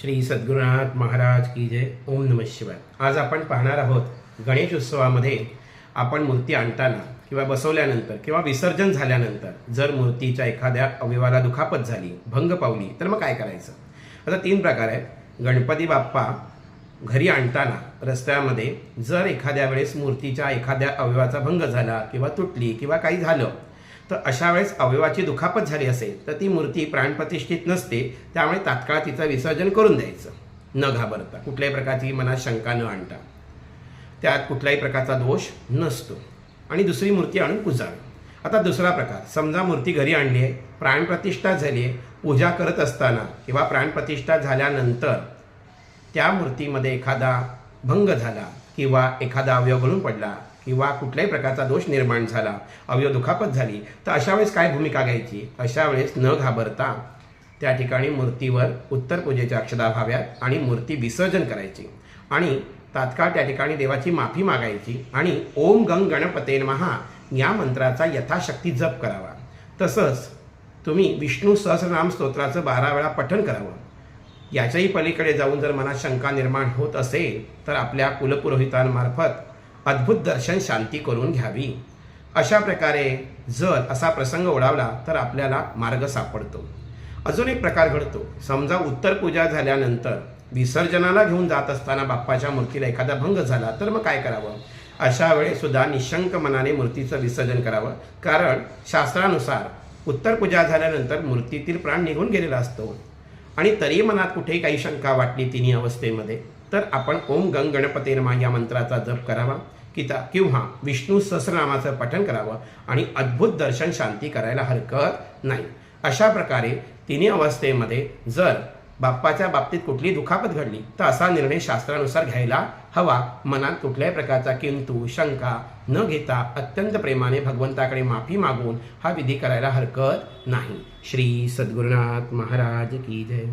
श्री सद्गुरुनाथ महाराज की जय. ओम नम शिवाय. आज आपण पाहणार आहोत गणेश उत्सवामध्ये आपण मूर्ती आणताना किंवा बसवल्यानंतर किंवा विसर्जन झाल्यानंतर जर मूर्तीच्या एखाद्या अवयवाला दुखापत झाली भंग पावली तर मग काय करायचं? आता तीन प्रकार आहेत. गणपती बाप्पा घरी आणताना रस्त्यामध्ये जर एखाद्या वेळेस मूर्तीच्या एखाद्या अवयवाचा भंग झाला किंवा तुटली किंवा काही झालं तर अशा वेळेस अवयवाची दुखापत झाली असेल तर ती मूर्ती प्राणप्रतिष्ठित नसते त्यामुळे तात्काळ तिचं विसर्जन करून द्यायचं. न घाबरता कुठल्याही प्रकारची मनात शंका न आणता. त्यात कुठल्याही प्रकारचा दोष नसतो. आणि दुसरी मूर्ती आणून पुजावी. आता दुसरा प्रकार समजा मूर्ती घरी आणली आहे प्राणप्रतिष्ठा झाली आहे पूजा करत असताना किंवा प्राणप्रतिष्ठा झाल्यानंतर त्या मूर्तीमध्ये एखादा भंग झाला किंवा एखादा अवयव गळून पडला किंवा कुठल्याही प्रकारचा दोष निर्माण झाला अवयव दुखापत झाली तर अशा वेळेस काय भूमिका घ्यायची? अशा वेळेस न घाबरता त्या ठिकाणी मूर्तीवर उत्तर पूजेच्या अक्षदा व्हाव्यात आणि मूर्ती विसर्जन करायची. आणि तात्काळ त्या ठिकाणी देवाची माफी मागायची आणि ओम गंग गणपते महा या मंत्राचा यथाशक्ती जप करावा. तसंच तुम्ही विष्णू सहस्रनाम स्तोत्राचं बारा वेळा पठण करावं. याच्याही पलीकडे जाऊन जर मनात शंका निर्माण होत असेल तर आपल्या कुलपुरोहितांमार्फत अद्भुत दर्शन शांती करून घ्यावी. अशा प्रकारे जर असा प्रसंग ओढावला तर आपल्याला मार्ग सापडतो. अजून एक प्रकार घडतो. समजा उत्तर पूजा झाल्यानंतर विसर्जनाला घेऊन जात असताना बाप्पाच्या मूर्तीला एखादा भंग झाला तर मग काय करावं? अशा वेळेस सुद्धा निशंक मनाने मूर्तीचं विसर्जन करावं. कारण शास्त्रानुसार उत्तर पूजा झाल्यानंतर मूर्तीतील प्राण निघून गेलेला असतो. आणि तरी मनात कुठेही काही शंका वाटली तिन्ही अवस्थेमध्ये. तर आपण ओम गंग गणपते नमा या मंत्राचा जप करावा. किता किंवा विष्णू सहस्रनामाचं पठण करावं आणि अद्भुत दर्शन शांती करायला हरकत नाही. अशा प्रकारे तिन्ही अवस्थेमध्ये जर बाप्पाच्या बाबतीत कुठली दुखापत घडली तर असा निर्णय शास्त्रानुसार घ्यायला हवा. मनात कुठल्याही प्रकारचा किंतु शंका न घेता अत्यंत प्रेमाने भगवंताकडे माफी मागून हा विधी करायला हरकत नाही. श्री सद्गुरुनाथ महाराज की जय.